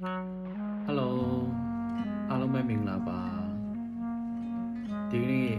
ဟယ်လိုအားလုံးပဲမင်္ဂလာပါဒီနေ့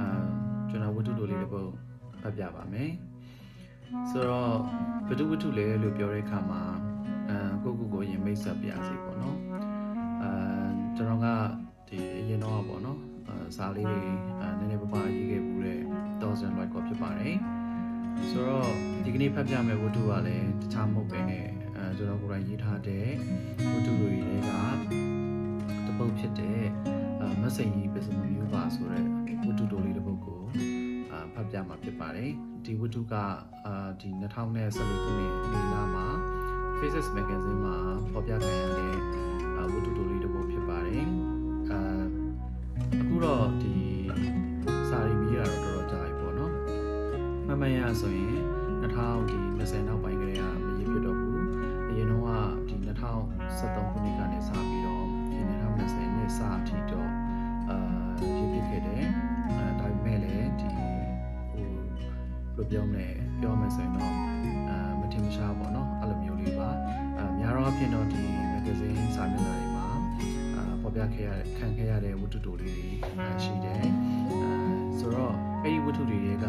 အာကျွန်တော်ဝတ္ထုတိုလေးတစ်ပုဒ်ဖတ်ပြပါမယ်ဆိုတော့ဝတ္ထုဝတ္ထုလေးလို့ပြောတဲ့အခါမှာအာကိုကိုကိုရင်မိတ်ဆက်ပြစီပေါ့နော်အာကျွန်တော်ကဒီအရင်တော့ပေါ့နော်အာစာလေးတွေအာနည်းနည်းပါးပါးရေးခဲ့မှုတဲ့1000 like ကိုဖြစ်ပါတယ်ဆိုတော့ဒီကနေ့ဖတ်ပြမယ့်ဝတ္ထုကလည်းတခြားမဟုတ်ပဲနဲ့ အဲကျွန်တော်ကိုယ်တိုင်ရေးထားတဲ့ဝတ္ထုတွေကတပုတ်ဖြစ်တဲ့အာမက်ဆေ့ကြီးပစ္စမမျိုးပါဆိုတဲ့ဝတ္ထုတိုလေးတစ်ပုဒ်ကိုအာဖတ်ပြမှာဖြစ်ပါတယ်ဒီဝတ္ထုကအာဒီ2014ခုနှစ်မေလမှာ Faces Magazine မှာဖော်ပြခံရတဲ့အာဝတ္ထုတိုလေးတစ်ပုဒ်ဖြစ်ပါတယ်အာအခုတော့ဒီစာရီမီးရတော့တော်တော်ကြာပြီပေါ့နော်မှန်မှန်ရဆိုရင်2020နောက် ပြောမလဲပြောမယ်ဆိုရင်တော့အာမထင်မရှားပေါ့နော်အဲ့လိုမျိုးလေးပါအာများတော့အဖြစ်တော့ဒီ magazine စာမျက်နှာတွေမှာအာပေါ်ပြခဲ့ရခံခဲ့ရတဲ့ဝတ္ထုတိုလေးတွေအာရှိတယ်အာဆိုတော့အဲ့ဒီဝတ္ထုတွေက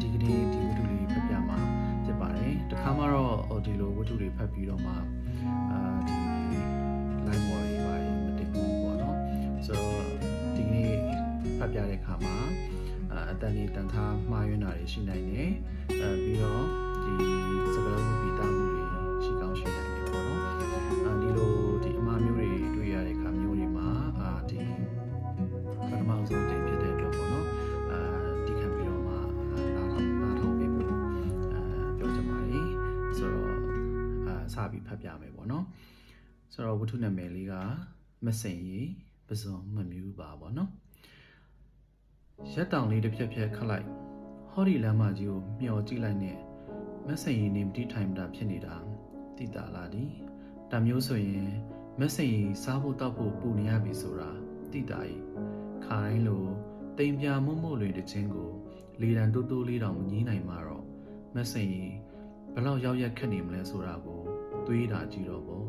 ဒီကနေ့ဒီဝတ္ထုလေးဖတ်ပြမှာဖြစ်ပါတယ်တခါမှတော့ဟိုဒီလိုဝတ္ထုတွေဖတ်ပြီးတော့မှအာဒီ line ပေါ်ရေးပါရင်မတင်ဘူးပေါ့နော်ဆိုတော့ဒီကနေ့ဖတ်ပြတဲ့အခါမှာ အာအတန်ဒီတန်ထားမှားယွင်းတာတွေရှိနိုင်တယ်အဲပြီးတော့ဒီစကားလုံးပိတာမှုတွေရှိကောင်းရှိနိုင်တယ်ပေါ့နော်အာဒီလိုဒီအမှားမျိုးတွေတွေ့ရတဲ့အခါမျိုးတွေမှာအာဒီပထမဆုံးတင်ဖြစ်တဲ့အတွက်ပေါ့နော်အာဒီခံပြီးတော့မှအာနားထောင်နားထောင်ပေးဖို့အာပြောချင်ပါတယ်ဆိုတော့အာစပြီးဖတ်ပြမယ်ပေါ့နော်ဆိုတော့ဝတ္ထုနာမည်လေးကမစိန်ရီပဇွန်မမြူးပါဗောနော် ရက်တောင်လေးတစ်ဖြက်ဖြက်ခတ်လိုက်ဟောဒီလမ်းမကြီးကိုမျောကြည့်လိုက်နဲ့မစိန်ရီနေမတိထိုင်မတာဖြစ်နေတာတိတာလာဒီဒါမျိုးဆိုရင်မစိန်ရီစားဖို့တောက်ဖို့ပူနေရပြီဆိုတာတိတာဤခါတိုင်းလိုတိမ်ပြမုံမို့လွင်တဲ့ချင်းကိုလေတံတိုးတိုးလေးတောင်မငီးနိုင်မှာတော့မစိန်ရီဘယ်လောက်ရောက်ရက်ခက်နေမလဲဆိုတာကိုတွေးတာကြည့်တော့ဗော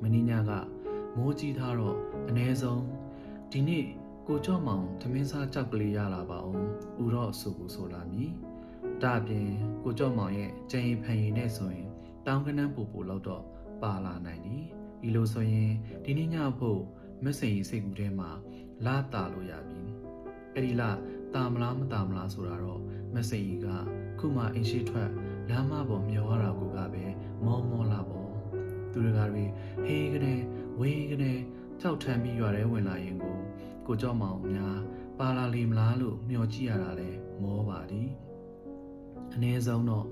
မင်းညကမိုးကြီးထားတော့အ ਨੇ ဆုံးဒီနေ့ ကိုကြော့မောင်သမင်းစားကြောက်ကလေးရလာပါအောင်ဥတော့အဆူကိုဆိုလာမည်ဒါအပြင်ကိုကြော့မောင်ရဲ့ကြံရင်ဖန်ရင်နဲ့ဆိုရင် တောင်းကနန်းပူပူလောက်တော့ပါလာနိုင်သည်ဒီလိုဆိုရင်ဒီနေ့ညဖို့မက်ဆေ့စိတ်ကူးထဲမှာလာတာလို့ရပြီအဲ့ဒီလာတာမလားမတာမလားဆိုတာတော့မက်ဆေ့ကခုမှအင်းရှိထွက်လမ်းမပေါ်မျောရတာကိုကပဲမောမောလာပေါ့သူတွေကတွေဟေးကနေဝေးကနေကြောက်ထမ်းပြီးရွာထဲဝင်လာရင်ကို ကိုကြောက်မောင်များပါလာလီမလားလို့မျှော်ကြည့်ရတာလဲမောပါသည်အနည်းဆုံးတော့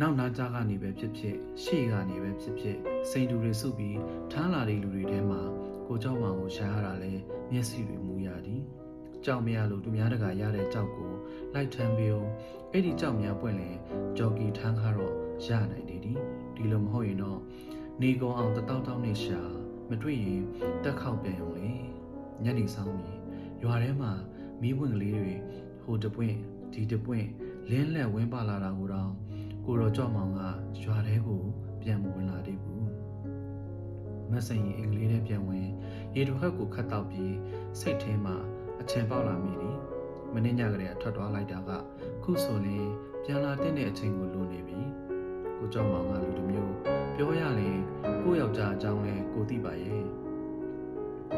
နောက်နာကြကနေပဲဖြစ်ဖြစ်ရှေ့ကနေပဲဖြစ်ဖြစ်စိန်တူတွေစုပြီးထမ်းလာတဲ့လူတွေထဲမှာကိုကြောက်မောင်ကိုရှာရတာလဲမျက်စိတွေမူရသည်ကြောက်မရလို့သူများတကာရတဲ့ကြောက်ကိုလိုက်ထမ်းပြီးအောင်အဲ့ဒီကြောက်များပွင့်လဲဂျော်ကီထမ်းခါတော့ရနိုင်တယ်ဒီဒီလိုမဟုတ်ရင်တော့နေကုန်အောင်တတောက်တောက်နဲ့ရှာမတွေ့ရင်တက်ခောက်ပြန်ုံလေ ညနေဆောင်ပြီရွာထဲမှာမီးပွင့်ကလေးတွေဟိုတပွင့်ဒီတပွင့်လင်းလက်ဝင်းပါလာတာကိုတော့ကိုတော်ကြော့မောင်ကရွာထဲကိုပြန်မဝင်လာသေးဘူးမဆင်ရင်အင်္ဂလိပ်နဲ့ပြန်ဝင်ရေတစ်ခက်ကိုခတ်တော့ပြီးစိတ်ထဲမှာအချင်ပေါက်လာမိတယ်မင်းညကလေးထွက်သွားလိုက်တာကခုဆိုရင်ပြန်လာတဲ့အချိန်ကိုလိုနေပြီကိုကြောင့်မောင်ကလူတစ်မျိုးပြောရလေကိုယောက်ျားအကြောင်းလဲကိုသိပါရဲ့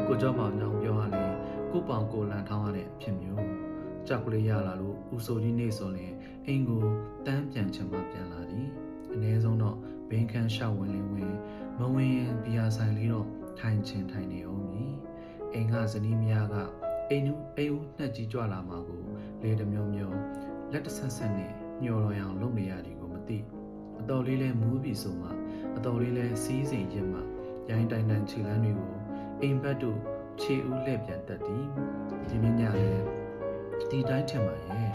ကိုကြောင့်မောင်ကြောင့်ပြောရလေ ကိုပောင်ကိုလန်ထောင်းရတဲ့အဖြစ်မျိုးကြောက်ကလေးရလာလို့ဦးစိုးကြီးနေဆိုရင်အိမ်ကိုတန်းပြန်ချင်မှပြန်လာသည်အ ਨੇ ဆုံးတော့ဘင်းခန်းရှောက်ဝင်လင်းဝင်မဝင်ရင်ဘီယာဆိုင်လေးတော့ထိုင်ချင်ထိုင်နေအောင်မည်အိမ်ကဇနီးမယားကအိမ်နူးအိမ်ဦးနှက်ကြီးကြွလာမှာကိုလေတစ်မျိုးမျိုးလက်တစ်ဆက်ဆက်နဲ့ညှော်တော်ရအောင်လုပ်နေရသည်ကိုမသိအတော်လေးလဲမူးပြီဆိုမှအတော်လေးလဲစီးစိမ်ရင်မှရိုင်းတိုင်တိုင်ခြေလမ်းတွေကိုအိမ်ဘက်တို့ ခြေဦးလှည့်ပြန်တက်သည်ဒီမင်းညလဲဒီတိုင်းထင်ပါရဲ့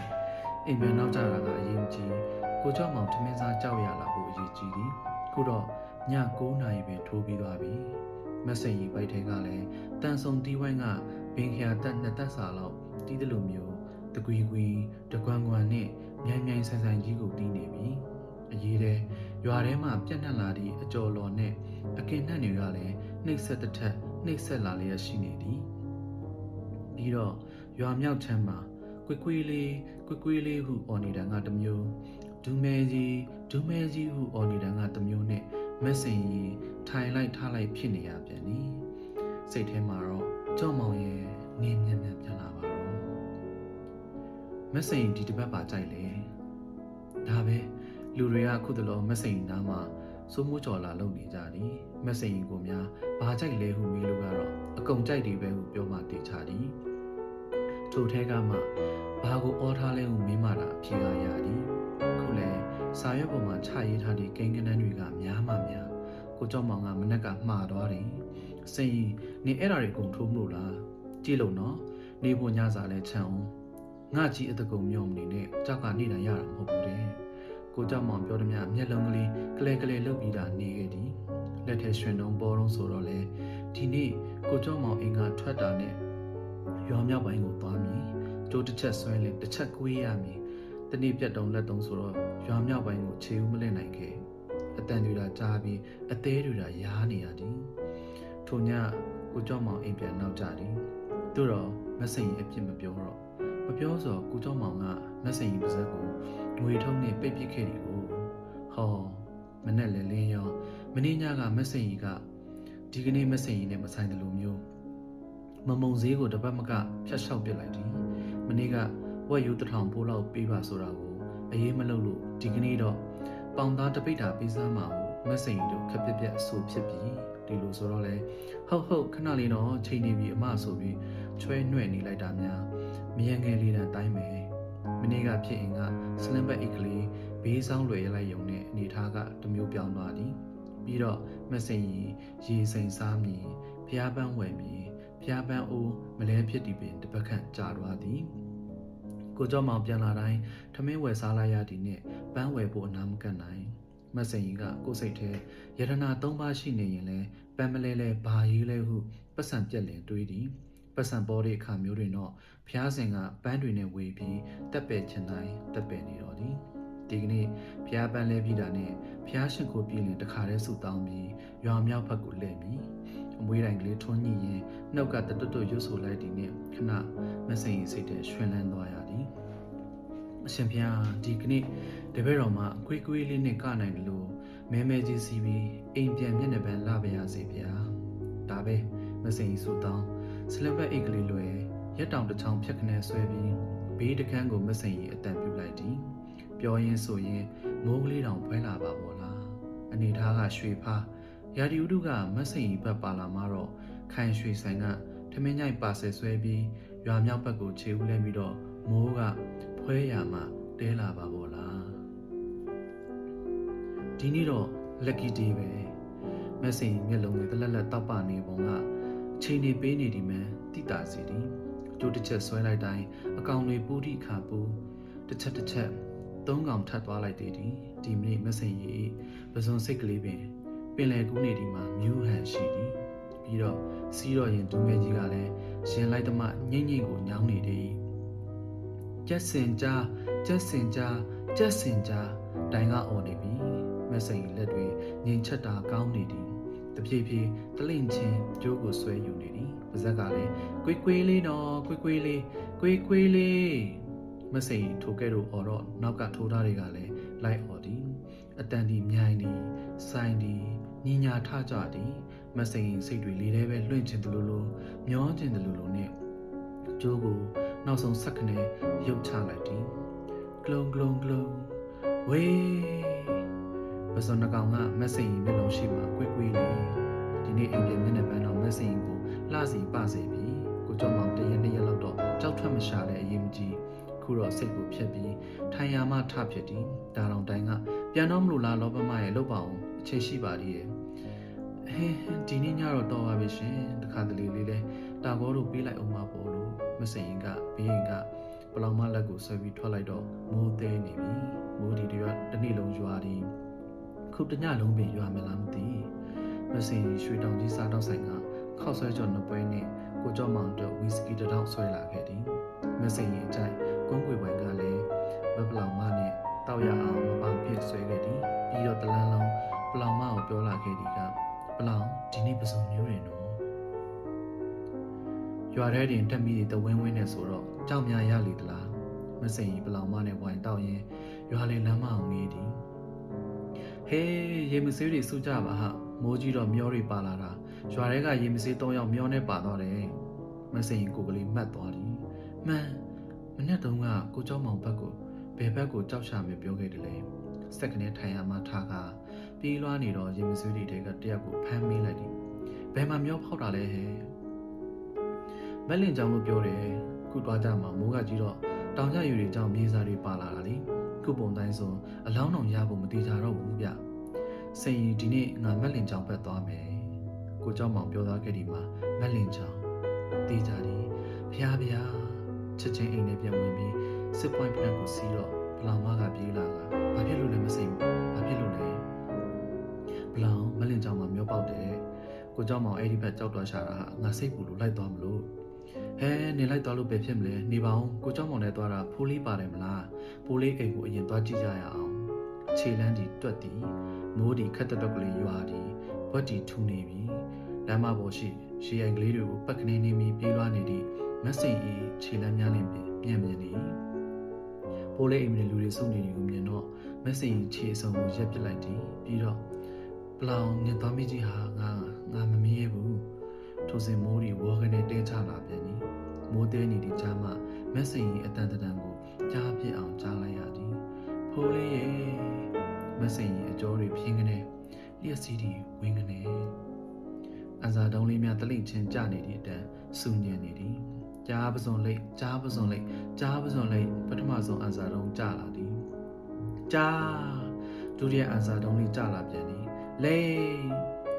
အိမ်ပြန်နောက်ကြတာကအရင်ကြီးကိုကြောက်မောင်ထမင်းစားကြောက်ရလာဖို့အရေးကြီးသည်ခုတော့ည9နာရီပဲထိုးပြီးသွားပြီမက်ဆေ့ကြီးပိုက်ထဲကလည်းတန်ဆုံတီးဝိုင်းကဘင်ခရာတက်နှစ်တက်စာလောက်တီးတယ်လို့မျိုးတကွီကွီတကွမ်ကွမ်နဲ့မြိုင်မြိုင်ဆန်ဆန်ကြီးကိုတီးနေပြီအရေးတဲ့ရွာထဲမှာပြန့်နှံ့လာသည့်အကျော်လော်နဲ့အကင်နှံ့တွေကလည်းနှိပ်ဆက်တစ်ထက် နှိပ်ဆက်လာလျက်ရှိနေသည်ပြီးတော့ရွာမြောက်ချမ်းမှာကွေကွေးလေးကွေကွေးလေးဟုအော်နေတာကတစ်မျိုးဒူးမဲကြီးဒူးမဲကြီးဟုအော်နေတာကတစ်မျိုးနဲ့မက်ဆင်ကြီးထိုင်လိုက်ထားလိုက်ဖြစ်နေရပြန်သည်စိတ်ထဲမှာတော့ကြောက်မောင်ရဲ့နေမြန်းမြန်းပြန်လာပါတော့မက်ဆင်ကြီးဒီတစ်ပတ်ပါကြိုက်လေဒါပဲလူတွေကအခုတလောမက်ဆင်ကြီးနားမှာ စိုးမိုးကြော်လာလုပ်နေကြသည်မက်ဆင်ကြီးကိုများဘာကြိုက်လဲဟုမေးလို့ကတော့အကုန်ကြိုက်တယ်ပဲဟုပြောမှတေချာသည်ထိုထဲကမှဘာကိုအော်ထားလဲဟုမေးမှတာအဖြေကရသည်ခုလဲစာရွက်ပေါ်မှာချရေးထားသည့်ကိန်းကနန်းတွေကများမှများကိုကြောက်မောင်ကမနက်ကမှားသွားတယ်စင်ကြီးနေအဲ့ဓာတွေကုန်ထိုးမလို့လားကြည့်လို့နော်နေဖို့ညစာလဲချမ်းအောင်ငါကြီးအတကုံမြော့မနေနဲ့ကြောက်ကနေတာရတာမဟုတ်ဘူးတဲ့ ကိုကြောက်မောင်ပြောသည်များမျက်လုံးကလေးကလဲကလဲလှုပ်ပြီးတာနေခဲ့သည်လက်ထဲရွှင်တုံးပေါ်တော့ဆိုတော့လေဒီနေ့ကိုကြောက်မောင်အင်ကထွက်တာနဲ့ရွာမြောက်ပိုင်းကိုသွားမည်ကျိုးတစ်ချက်ဆွဲလဲတစ်ချက်ကွေးရမည်တနေ့ပြတ်တုံလက်တုံဆိုတော့ရွာမြောက်ပိုင်းကိုခြေဦးမလဲနိုင်ခဲ့အတန်တွေတာကြားပြီးအသေးတွေတာရားနေရသည်ထိုညကိုကြောက်မောင်အိမ်ပြန်နောက်ကြသည်သူတော့မစိန်အပြစ်မပြောတော့ မပြောဆိုကိုကြောက်မောင်ကမစိန်ပါဇက်ကိုငွေထုံးနဲ့ပိတ်ပစ်ခဲ့တယ်ကိုဟောမနဲ့လည်းလင်းရောမင်းညကမစိန်ကြီးကဒီကနေ့မစိန်ကြီးနဲ့မဆိုင်တယ်လို့မျိုးမမုံဈေးကိုတပတ်မကဖြတ်လျှောက်ပစ်လိုက်သည်မနေ့ကဝက်ယူတစ်ထောင်ပိုးလောက်ပေးပါဆိုတာကိုအေးမလုပ်လို့ဒီကနေ့တော့ပေါင်သားတပိတ်တာပေးစားမှာကိုမစိန်ကြီးတို့ခက်ပြက်ပြက်အဆူဖြစ်ပြီးဒီလိုဆိုတော့လေဟုတ်ဟုတ်ခဏလေးတော့ချိန်နေပြီအမဆိုပြီးချွဲနှွဲ့နေလိုက်တာများ မယံငယ်လေးတန်းတိုင်းမယ်မနေ့ကဖြစ်ရင်ကစလင်ဘက်အိတ်ကလေးဘေးဆောင်လွယ်ရလိုက်ယုံနဲ့အနေထားကတမျိုးပြောင်းသွားသည်ပြီးတော့မစိန်ကြီးရေစိန်စားမည်ဖျားပန်းဝယ်မည်ဖျားပန်းအိုးမလဲဖြစ်ဒီပင်တစ်ပတ်ခန့်ကြာသွားသည်ကိုကြောင့်မောင်ပြန်လာတိုင်းထမင်းဝယ်စားလိုက်ရသည်နှင့်ပန်းဝယ်ဖို့အနာမကတ်နိုင်မစိန်ကြီးကကိုယ်စိတ်ထဲယတနာ၃ပါးရှိနေရင်လဲပန်းမလဲလဲဘာရေးလဲဟုပတ်စံပြက်လင်တွေးသည် ပတ်စံပေါ်တဲ့အခါမျိုးတွင်တော့ဖျားစင်ကပန်းတွေနဲ့ဝေပြီးတက်ပယ်ချင်တိုင်းတက်ပယ်နေတော့သည်ဒီကနေ့ဖျားပန်းလဲပြီးတာနဲ့ဖျားရှင်ကိုပြည်လင်တခါတည်းဆူတောင်းပြီးရွာမြောက်ဘက်ကိုလှည့်ပြီးအမွေးတိုင်ကလေးထွန်းညှိရင်နှုတ်ကတတွတ်တွတ်ရွတ်ဆိုလိုက်သည်နှင့်ခဏမစိန်စိတ်ထဲရွှင်လန်းသွားရသည်အရှင်ဖျားဒီကနေ့တပည့်တော်မှာအကွေးကွေးလေးနဲ့ကနိုင်တယ်လို့မဲမဲကြီးစီးပြီးအိမ်ပြန်မျက်နှာပန်းလာပါရစေဗျာဒါပဲမစိန်ဆူတောင်း စလဘက်အိတ်ကလေးလွယ်ရက်တောင်တစ်ချောင်းဖြတ်ခနဲ့ဆွဲပြီးဘေးတကန်းကိုမစိန်ရီအတန်ပြုလိုက်သည်ပြောရင်းဆိုရင်မိုးကလေးတောင်ဖွဲလာပါဘောလားအနေထားကရွှေဖားရာဒီဥတုကမစိန်ရီဘက်ပါလာမှတော့ခိုင်ရွှေဆိုင်ကထမင်းညိုက်ပါဆယ်ဆွဲပြီးရွာမြောက်ဘက်ကိုခြေဦးလဲပြီးတော့မိုးကဖွဲရမှတဲလာပါဘောလားဒီနေ့တော့ lucky day ပဲမက်ဆေ့မျက်လုံးနဲ့တလက်လက်တောက်ပနေပုံက ချိန်နေပေးနေဒီမှန်တိတာစီသည်ကျိုးတစ်ချက်ဆွဲလိုက်တိုင်းအကောင်တွေပူတိခါပူတစ်ချက်တစ်ချက်သုံးကောင်ထပ်သွားလိုက်သေးသည်ဒီမိနစ်မက်ဆေ့ရေပဇွန်စိတ်ကလေးပင်ပင်လယ်ကူးနေဒီမှာမြူးဟန်ရှိသည်ပြီးတော့စီးတော့ရင်ဒူမဲကြီးကလည်းရှင်လိုက်သမှညိမ့်ညိမ့်ကိုညောင်းနေသည်ကျက်စင်ကြားကျက်စင်ကြားကျက်စင်ကြားတိုင်ကအော်နေပြီမက်ဆေ့လက်တွေငင်ချက်တာကောင်းနေသည် တဖြည်းဖြည်းတလိမ့်ချင်းကျိုးကိုဆွဲယူနေသည်ပါဇက်ကလည်းကွေးကွေးလေးတော့ကွေးကွေးလေးကွေးကွေးလေးမစိန်ထိုကဲ့သို့အော်တော့နောက်ကထိုးသားတွေကလည်းလိုက်အော်သည်အတန်ဒီမြိုင်သည်ဆိုင်သည်ညီညာထကြသည်မစိန်စိတ်တွေလေးထဲပဲလွင့်ချင်တယ်လို့လို့မျောချင်တယ်လို့လို့နဲ့ကျိုးကိုနောက်ဆုံးဆက်ခနဲ့ရုပ်ချလိုက်သည်ကလုံကလုံကလုံဝေး ပစုံနှကောင်ကမစိန်မျက်လုံးရှိမှကွေးကွေးလေးဒီနေ့အိမ်ပြန်မျက်နှာပန်းတော့မစိန်ကိုလှစီပစေပြီကိုကျော်မောင်တရက်နှစ်ရက်လောက်တော့ကြောက်ထွက်မရှာတဲ့အရေးမကြီးခုတော့စိတ်ကိုဖြတ်ပြီးထိုင်ရမှထဖြစ်သည်ဒါတောင်တိုင်းကပြန်တော့မလို့လားလောဘမရဲ့လောက်ပါအောင်အချိန်ရှိပါသေးရဲ့ဟင်းဒီနေ့ညတော့တော့ပါပြီရှင်တခါတလေလေးလဲတာဘောတို့ပေးလိုက်အောင်ပါပေါ့လို့မစိန်ကဘေးရင်ကပလောင်မလက်ကိုဆွဲပြီးထွက်လိုက်တော့မိုးသေးနေပြီမိုးဒီတွေကတနေ့လုံးရွာသည် ခုတညလုံးပင်ရွာမလားမသိမစိန်ရွှေတောင်ကြီးစားတော့ဆိုင်ကခောက်ဆွဲကြော်နှစ်ပွဲနဲ့ကိုကျော်မောင်တို့ဝီစကီတစ်ထောင်ဆွဲလာခဲ့သည်မစိန်ရင်အကြိုက်ကွန်းကွေဝိုင်ကလည်းဝက်ပလောင်မနဲ့တတောက်ရအောင်မပေါဖြစ်ဆွဲခဲ့သည်ပြီးတော့တလန်းလုံးပလောင်မကိုပြောလာခဲ့သည်ကပလောင်ဒီနေ့ပစုံမျိုးတွေနော်ရွာထဲတင်တက်မိတဲ့ဝင်းဝင်းနဲ့ဆိုတော့ကြောက်များရလေသလားမစိန်ကြီးပလောင်မနဲ့ဝိုင်တောက်ရင်ရွာလေလမ်းမအောင်ငေးသည် ဟေးရေမစေးတွေစုကြပါဟာမိုးကြီးတော့မျောတွေပါလာတာရွာထဲကရေမစေး၃ယောက်မျောနဲ့ပါသွားတယ်မစိန်ကြီးကိုကလေးမှတ်သွားသည်မှန်မနေ့တုန်းကကိုเจ้าမောင်ဘက်ကိုဘယ်ဘက်ကိုကြောက်ရှာမယ်ပြောခဲ့တယ်လေစက်ကနေထိုင်ရမှထားကပြေးလွှားနေတော့ရေမစေးတွေတဲကတယောက်ကိုဖမ်းမိလိုက်သည်ဘယ်မှာမျောဖောက်တာလဲဟဲ့မက်လင်ကြောင်လို့ပြောတယ်ခုသွားကြမှာမိုးကကြီးတော့တောင်ကျယူတွေကြောင့်မြေစာတွေပါလာတာလေ ခုပုံတိုင်းဆိုအလောင်းတော်ရဖို့မတိကြတော့ဘူးဗျစိန်ဒီနေ့ငါမက်လင်ကြောင်ဘက်သွားမယ်ကိုเจ้าမောင်ပြောသားခဲ့ဒီမှာမက်လင်ကြောင်တေးကြတယ်ဖျားဖျားချက်ချင်းအိမ်ထဲပြန်ဝင်ပြီးစစ်ပွိုင်းပြန်ကိုစီးတော့ဘလောင်မကပြေးလာကဘာဖြစ်လို့လဲမစိဘူးဘာဖြစ်လို့လဲဘလောင်မက်လင်ကြောင်မှာမျောပေါက်တယ်ကိုเจ้าမောင်အဲ့ဒီဘက်ကြောက်တော့ရှာတာဟာငါစိတ်ပူလို့လိုက်သွားမလို့ ဟဲနေလိုက်သွားလို့ပဲဖြစ်မလဲနေပါအောင်ကိုเจ้าမောင်နဲ့သွားတာဖိုးလေးပါတယ်မလားဖိုးလေးအိမ်ကိုအရင်သွားကြည့်ကြရအောင်ခြေလန်းဒီတွက်တီမိုးဒီခက်တက်တော့ကလေးရွာဒီဘွက်ဒီထူနေပြီလမ်းမပေါ်ရှိရှေးအိမ်ကလေးတွေကိုပတ်ကနေနေပြီးပြေးလွှားနေသည့်မက်စိန်ဤခြေလန်းများလင်းပြန်မြင်နေဖိုးလေးအိမ်မလူတွေစုနေတယ်ကိုမြင်တော့မက်စိန်ခြေအစုံကိုရက်ပစ်လိုက်သည်ပြီးတော့ပလောင်နေသွားမိကြီးဟာငါငါမမြင်ရဘူး ထိုစဉ်မိုးဒီဝေါကနေတင်းချလာပြန်သည် မိုးသေးနေသည့်ကြားမှမက်စိန်၏အတန်တန်ကိုကြားပြစ်အောင်ကြားလိုက်ရသည်ဖိုးလေးရဲ့မက်စိန်၏အကြောတွေဖြင်းကနေလျက်စီးသည်ဝင်းကနေအန်စာတုံးလေးများတလိမ့်ချင်းကြနေသည့်အတန်စူညံနေသည်ကြားပစုံလိတ်ကြားပစုံလိတ်ကြားပစုံလိတ်ပထမဆုံးအန်စာတုံးကြလာသည်ကြားဒုတိယအန်စာတုံးလေးကြလာပြန်သည်လေ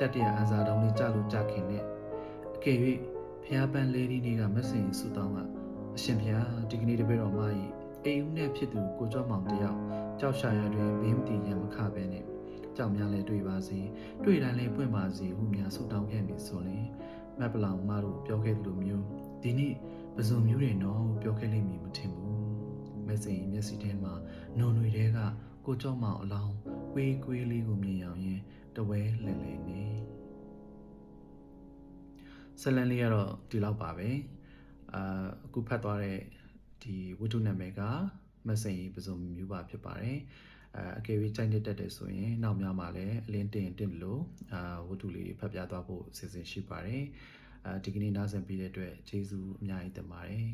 တတိယအန်စာတုံးလေးကြလို့ကြခင်နဲ့အကယ်၍ ဖျားပန်းလေးဒီနေ့ကမက်ဆင်ဆူတောင်းကအရှင်ဖျားဒီကနေ့တပည့်တော်မကြီးအိမ်ဦးနဲ့ဖြစ်သူကိုကျော်မောင်တယောက်ကြောက်ရှာရတွင်ဘေးမတီရန်မခပဲနဲ့ကြောက်များလဲတွေ့ပါစေတွေ့တိုင်းလဲပွင့်ပါစေဟုများဆူတောင်းခဲ့ပြီဆိုရင်မက်ပလောင်မတို့ပြောခဲ့သလိုမျိုးဒီနေ့ပဇွန်မျိုးတွေတော့ပြောခဲ့လိမ့်မည်မထင်ဘူးမက်ဆင်မျက်စိထဲမှာနုံတွေကကိုကျော်မောင်အလောင်းကွေးကွေးလေးကိုမြင်အောင်ရင်တဝဲလဲလဲနေ ဇလန်လေးကတော့ဒီလောက်ပါပဲအာအခုဖတ်သွားတဲ့ဒီဝတ္ထုနာမည်ကမစိန်ပစုံမျိုးပါဖြစ်ပါတယ်အာအကယ်၍ကြိုက်နေတတ်တယ်ဆိုရင်နောက်များမှာလည်းအလင်းတင်တင်လို့အာဝတ္ထုလေးတွေဖတ်ပြသွားဖို့အစီအစဉ်ရှိပါတယ်အာဒီကနေ့နားဆင်ပြီးတဲ့အတွက်ကျေးဇူးအများကြီးတင်ပါတယ်